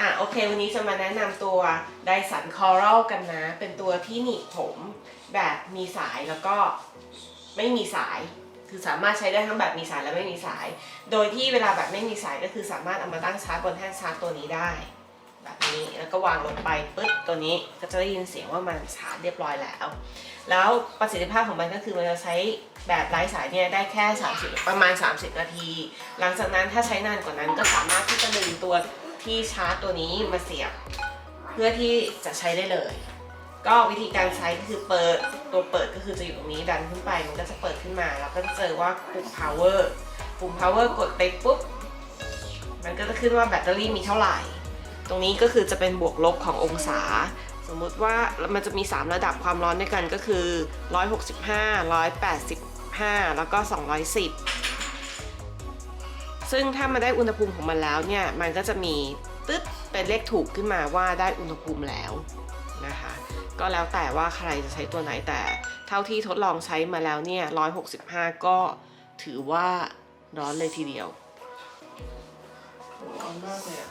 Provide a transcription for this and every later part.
อะโอเค วันนี้จะมาแนะนำตัวไดสันคอรัลกันนะ เป็นตัวที่หนีบผมแบบมีสายแล้วก็ไม่มีสาย คือสามารถใช้ได้ทั้งแบบมีสายและไม่มีสาย โดยที่เวลาแบบไม่มีสายก็คือสามารถเอามาตั้งชาร์จบนแท่นชาร์จตัวนี้ได้ แบบนี้แล้วก็วางลงไปปึ๊บตัวนี้ก็จะได้ยินเสียงว่ามันชาร์จเรียบร้อยแล้ว แล้วประสิทธิภาพของมันก็คือมันจะใช้แบบไร้สายเนี่ยได้แค่ 30 ประมาณ 30 นาที หลังจากนั้นถ้าใช้นานกว่านั้นก็สามารถที่จะดึงตัว ที่ชาร์จตัวนี้มาเสียบ เพื่อที่จะใช้ได้เลย ก็วิธีการใช้ก็คือเปิดตัวเปิดก็คือจะอยู่ตรงนี้ดันขึ้นไป มันก็จะเปิดขึ้นมาแล้วก็จะเจอว่าปุ่ม power ปุ่ม power กดไปปุ๊บมันก็จะขึ้นว่าแบตเตอรี่มีเท่าไหร่ ตรงนี้ก็คือจะเป็นบวกลบขององศา สมมุติว่ามันจะมี 3 ระดับความร้อนด้วยกันก็คือ 165 185 แล้วก็ 210 ซึ่งถ้ามันได้อุณหภูมิของมันแล้วเนี่ย มันก็จะมีตึ๊ดเป็นเลขถูกขึ้นมาว่าได้อุณหภูมิแล้วนะคะ ก็แล้วแต่ว่าใครจะใช้ตัวไหนแต่ เท่าที่ทดลองใช้มาแล้วเนี่ย 165 ก็ถือว่าร้อนเลยทีเดียวร้อนมากเลยอะ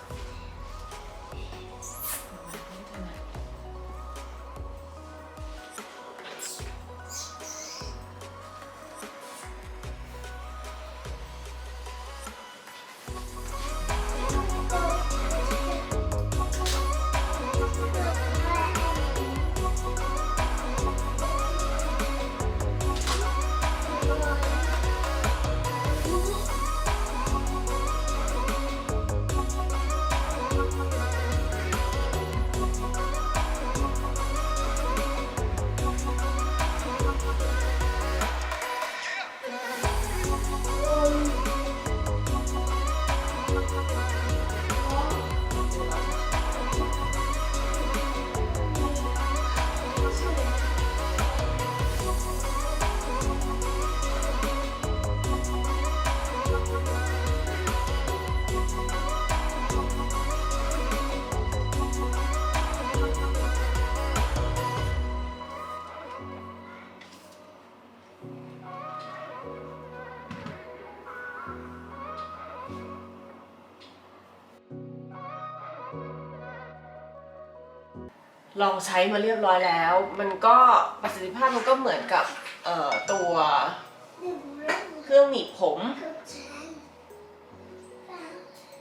ลองใช้มาเรียบร้อยแล้ว มันก็ประสิทธิภาพมันก็เหมือนกับเอ่อตัวเครื่องหนีบผม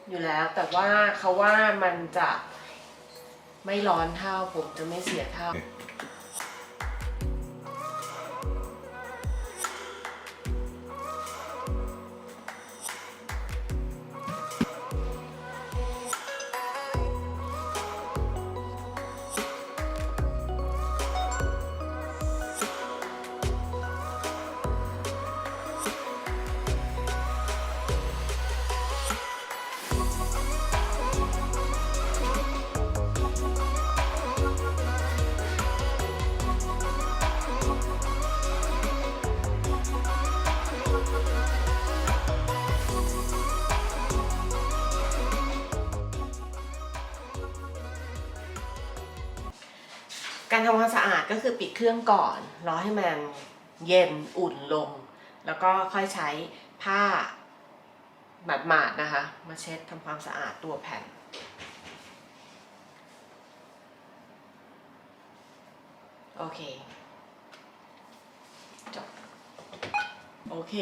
อยู่แล้วแต่ว่าเขาว่ามันจะไม่ร้อนเท่าผมจะไม่เสียเท่า การทำความสะอาดก็คือปิดเครื่องก่อนรอให้มันเย็นอุ่นลง แล้วก็ค่อยใช้ผ้าหมาดๆนะคะ มาเช็ดทำความสะอาดตัวแผ่นโอเคจบโอเค